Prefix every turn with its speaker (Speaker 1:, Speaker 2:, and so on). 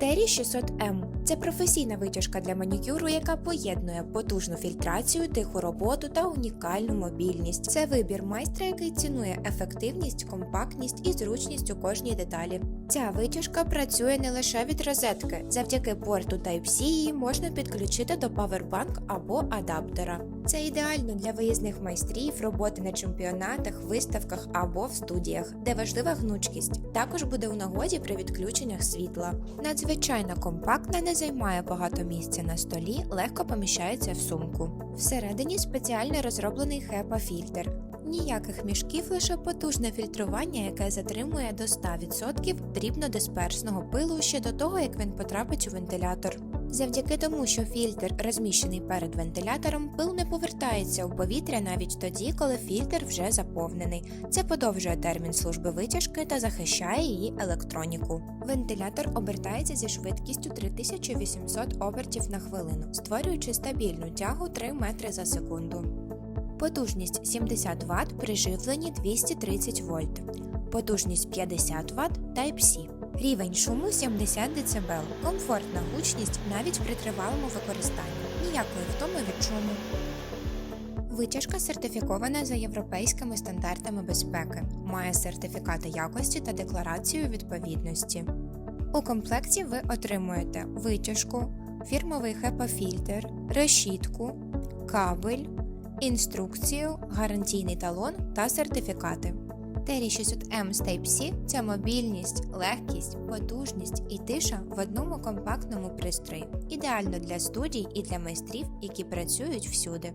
Speaker 1: Тері 600M це професійна витяжка для манікюру, яка поєднує потужну фільтрацію, тиху роботу та унікальну мобільність. Це вибір майстра, який цінує ефективність, компактність і зручність у кожній деталі. Ця витяжка працює не лише від розетки. Завдяки порту Type-C її можна підключити до павербанк або адаптера. Це ідеально для виїзних майстрів, роботи на чемпіонатах, виставках або в студіях, де важлива гнучкість. Також буде у нагоді при відключеннях світла. Надзвичайно компактна, не займає багато місця на столі, легко поміщається в сумку. Всередині спеціально розроблений HEPA-фільтр. Ніяких мішків, лише потужне фільтрування, яке затримує до 100% дрібнодисперсного пилу ще до того, як він потрапить у вентилятор. Завдяки тому, що фільтр розміщений перед вентилятором, пил не повертається у повітря навіть тоді, коли фільтр вже заповнений. Це подовжує термін служби витяжки та захищає її електроніку. Вентилятор обертається зі швидкістю 3800 обертів на хвилину, створюючи стабільну тягу 3 метри за секунду. Потужність 70 Вт при живленні 230 вольт. Потужність 50 Вт Type-C. Рівень шуму 70 дБ. Комфортна гучність навіть при тривалому використанні. Ніякої втоми від шуму. Витяжка сертифікована за європейськими стандартами безпеки, має сертифікати якості та декларацію відповідності. У комплекті ви отримуєте витяжку, фірмовий HEPA-фільтр, решітку, кабель, інструкцію, гарантійний талон та сертифікати. Тері 600M з Type-C – це мобільність, легкість, потужність і тиша в одному компактному пристрої. Ідеально для студій і для майстрів, які працюють всюди.